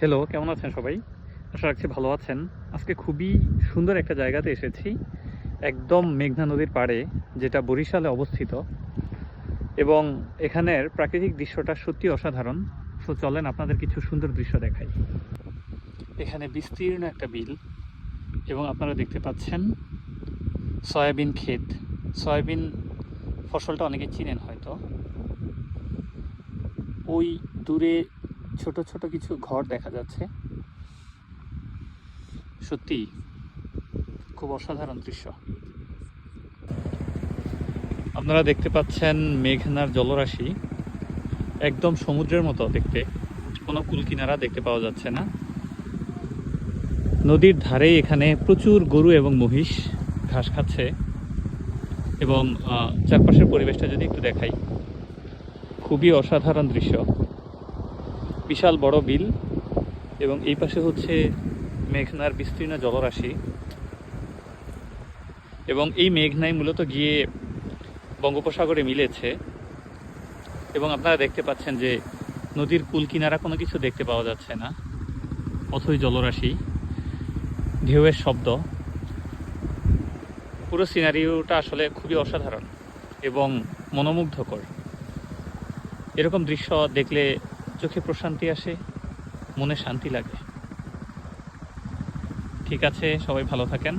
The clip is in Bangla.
হ্যালো কেমন আছেন সবাই? আশা রাখছি ভালো আছেন। আজকে খুবই সুন্দর একটা জায়গাতে এসেছি। একদম মেঘনা নদীর পাড়ে, যেটা বরিশালে অবস্থিত। এবং এখানের প্রাকৃতিক দৃশ্যটা সত্যি অসাধারণ। সো চলেন আপনাদের কিছু সুন্দর দৃশ্য দেখাই। এখানে বিস্তীর্ণ একটা বিল, এবং আপনারা দেখতে পাচ্ছেন সয়াবিন ক্ষেত। সয়াবিন ফসলটা অনেকে চিনেন হয়তো। ওই দূরে ছোট ছোট কিছু ঘর দেখা যাচ্ছে। সত্যি, খুব অসাধারণ দৃশ্য। আপনারা দেখতে পাচ্ছেন মেঘনার জলরাশি। একদম সমুদ্রের মতো দেখতে। কোনো কুল কিনারা দেখতে পাওয়া যাচ্ছে না। নদীর ধারেই এখানে প্রচুর গরু এবং মহিষ ঘাস খাচ্ছে এবং চারপাশের পরিবেশটা যদি একটু দেখাই, খুবই অসাধারণ দৃশ্য। বিশাল বড় বিল এবং এই পাশে হচ্ছে মেঘনার বিস্তীর্ণ জলরাশি। এবং এই মেঘনাই মূলত গিয়ে বঙ্গোপসাগরে মিলেছে। এবং আপনারা দেখতে পাচ্ছেন যে নদীর কুল কিনারা কোনো কিছু দেখতে পাওয়া যাচ্ছে না। অথই জলরাশি, ঢেউয়ের শব্দ। পুরো সিনারিওটা আসলে খুবই অসাধারণ এবং মনোমুগ্ধকর। এরকম দৃশ্য দেখলে চোখে প্রশান্তি আসে মনে শান্তি লাগে। ঠিক আছে সবাই ভালো থাকেন।